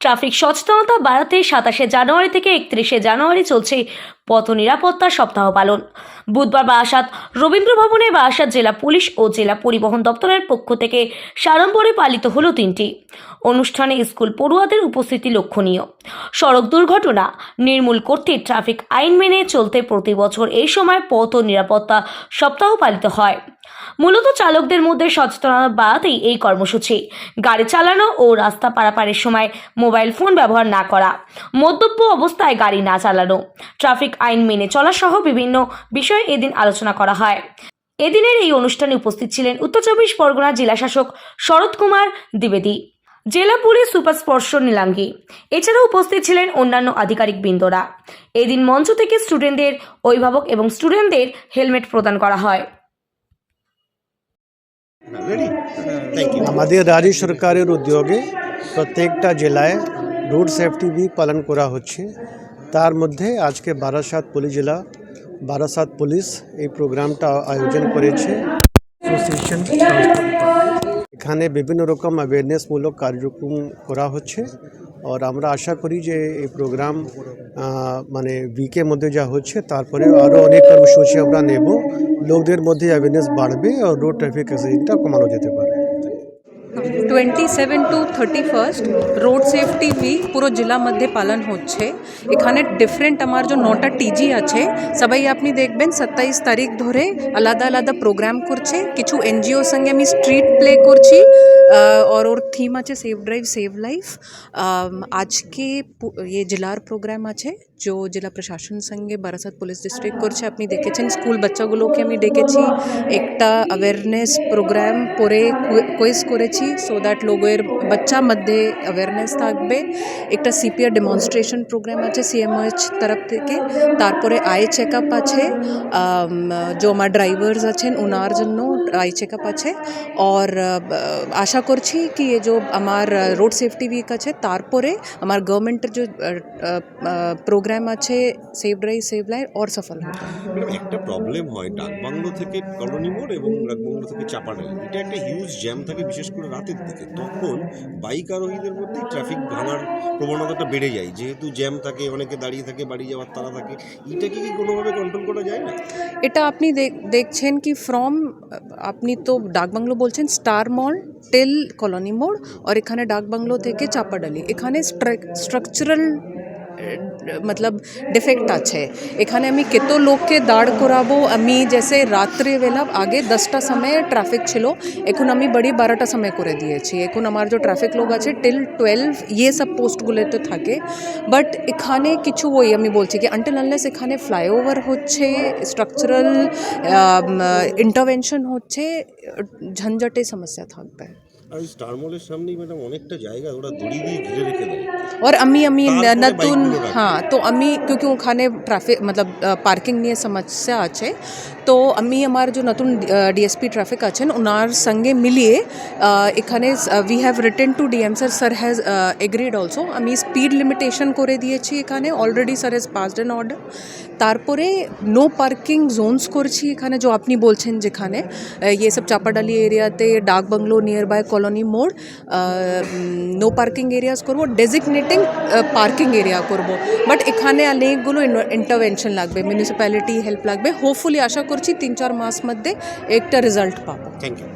Traffic সচেতনতা বাড়াতে সাতাশে জানুয়ারি থেকে একত্রিশে জানুয়ারি চলছে পথ নিরাপত্তা সপ্তাহ পালন। বুধবার বারাসাত রবীন্দ্র ভবনে বারাসাত জেলা পুলিশ ও জেলা পরিবহন দপ্তরের পক্ষ থেকে সাড়ম্বরে পালিত হলো তিনটি। অনুষ্ঠানে স্কুল পড়ুয়াদের উপস্থিতি লক্ষণীয়। সড়ক দুর্ঘটনা, নির্মূল করতে ট্রাফিক আইন মেনে চলতে প্রতি বছর এই সময় পথ ও নিরাপত্তা সপ্তাহ পালিত হয়। মূলত চালকদের মধ্যে সচেতনতা বাড়াতেই এই কর্মসূচি। গাড়ি চালানো ও রাস্তা পারাপারের সময় মোবাইল ফোন ব্যবহার না করা, মদ্যপ অবস্থায় গাড়ি না চালানো, ট্রাফিক আইন মেনে চলা সহ বিভিন্ন বিষয়ে এদিন আলোচনা করা হয়। এদিনের এই অনুষ্ঠানে উপস্থিত ছিলেন উত্তর চব্বিশ পরগনা জেলাশাসক শরৎ কুমার দ্বিবেদী, জেলা পুলিশ সুপার স্পর্শ নীলাঙ্গি, এছাড়াও উপস্থিত ছিলেন অন্যান্য আধিকারিক বৃন্দরা। এদিন মঞ্চ থেকে স্টুডেন্টদের অভিভাবক এবং স্টুডেন্টদের হেলমেট প্রদান করা হয়। আমাদের রাজ্য সরকারের উদ্যোগে প্রত্যেকটা জেলায় রোড সেফটি উইক পালন করা হচ্ছে। তার মধ্যে আজকে বারাসাত পুলিশ জেলা, বারাসাত পুলিশ এই প্রোগ্রামটা আয়োজন করেছে। এখানে বিভিন্ন রকম অ্যাওয়ারনেসমূলক কার্যক্রম করা হচ্ছে। আর আমরা আশা করি যে এই প্রোগ্রাম মানে উইকের মধ্যে যা হচ্ছে, তারপরে আরও অনেক কর্মসূচি আমরা নেব। লোকদের মধ্যে অ্যাওয়ারনেস বাড়বে, আর রোড ট্রাফিক অ্যাক্সিডেন্টটা কমানো যেতে পারে। Twenty seven to thirty first road safety week পুরো জেলা মধ্যে পালন হচ্ছে এখানে ডিফারেন্ট আমার যে নটা টিজি আছে সবাই আপনি দেখবেন সাতাইশ তারিখ ধরে আলাদা আলাদা প্রোগ্রাম করছে কিছু এনজিও সঙ্গে আমি স্ট্রিট প্লে করছি আর ওর থিম আছে সেভ ড্রাইভ সেভ লাইফ আজকে ইয়ে জেলার প্রোগ্রাম আছে जो জেলা প্রশাসন সঙ্গে বারাসাত পুলিশ ডিস্ট্রিক্ট করছে আপনি দেখেছেন স্কুল বাচ্চাগুলোকে আমি ডেকেছি একটা অ্যাওয়ারনেস প্রোগ্রাম পরে কুইজ করেছি সো দ্যাট লোকের বাচ্চা মধ্যে অ্যাওয়ারনেস থাকবে একটা সিপিআর ডেমনস্ট্রেশন প্রোগ্রাম আছে সিএমওএইচ তরফ থেকে তারপরে আই চেক আপ আছে আম, যে আমার ড্রাইভার্স আছেন ওনার জন্য আই চেক আপ আছে আর আশা করছি কি এ যে আমার রোড সেফটি উইক আছে তারপরে আমার গভর্নমেন্টের যে প্রোগ্রাম আছে সেভ ড্রাইভ সেভ লাইফ অর সফল একটা প্রবলেম হয় ডাকবাংলো থেকে কলোনি মোড় এবং ডাকবাংলো থেকে চাপাডালি এটা একটা হিউজ জ্যাম থাকে বিশেষ করে রাতের দিকে। তখন বাইক আরোহীদের মধ্যে ট্রাফিক ভাঙার প্রবণতাটা বেড়ে যায়। যেহেতু জ্যাম থাকে অনেকে দাঁড়িয়ে থাকে বাড়ি যাওয়ার তারা থাকে এটাকে কি কোনোভাবে কন্ট্রোল করা যায় না? এটা আপনি দেখ- দেখছেন কি ফ্রম আপনি তো ডাকবাংলো বলছেন স্টার মল টেল কলোনি মোড় আর এখানে ডাকবাংলো থেকে চাপাডালি এখানে স্ট্রাকচারাল মতলব ডিফেক্ট আছে এখানে আমি কত লোককে দাঁড় করাবো আমি জেসে রাত্রিবেলা আগে দশটা সময় ট্রাফিক ছিল এখন আমি বড়ি বারোটা সময় করে দিয়েছি এখন আমার যে ট্রাফিক লোক আছে টিল টুয়েলভ ইয়ে সব পোস্টগুলোতে থাকে বাট এখানে কিছু ওই আমি বলছি কি আনটিল আনলেস এখানে ফ্লাইওভার হচ্ছে স্ট্রাকচারাল ইন্টারভেনশন হচ্ছে ঝঞ্ঝাটে সমস্যা থাকবে আর স্টার মলের সামনেই ম্যাডাম অনেকটা জায়গা ওরা দড়ি দিয়ে ঘিরে রেখে দেয় और আমি আমি তারপরে নতুন বাইকগুলো রাখে। হ্যাঁ তো আমি क्योंकि ওখানে ট্রাফিক মতলব পার্কিং নিয়ে সমস্যা আছে তো আমি আমার যে নতুন ডিএসপি ট্রাফিক আছেন ওনার সঙ্গে মিলিয়ে আহ, এখানে we have written to DM sir sir has agreed also আমি স্পিড লিমিটেশন করে দিয়েছি এখানে already sir has passed an order তারপরে নো পার্কিং জোনস করছি এখানে যে আপনি বলছেন যেখানে আহ, ইয়ে সব চাপাডালি এরিয়াতে ডাক বাংলো নিয়ার বাই colony মোড় নো পার্কিং এরিয়াস করব ডেজিগনেটিং পার্কিং এরিয়া করব। বাট এখানে অনেকগুলো ইন্টারভেনশন লাগবে মিউনিসিপ্যালিটি হেল্প লাগবে। হোপফুলি আশা করছি তিন চার মাস মধ্যে একটা রেজাল্ট পাবো। Thank you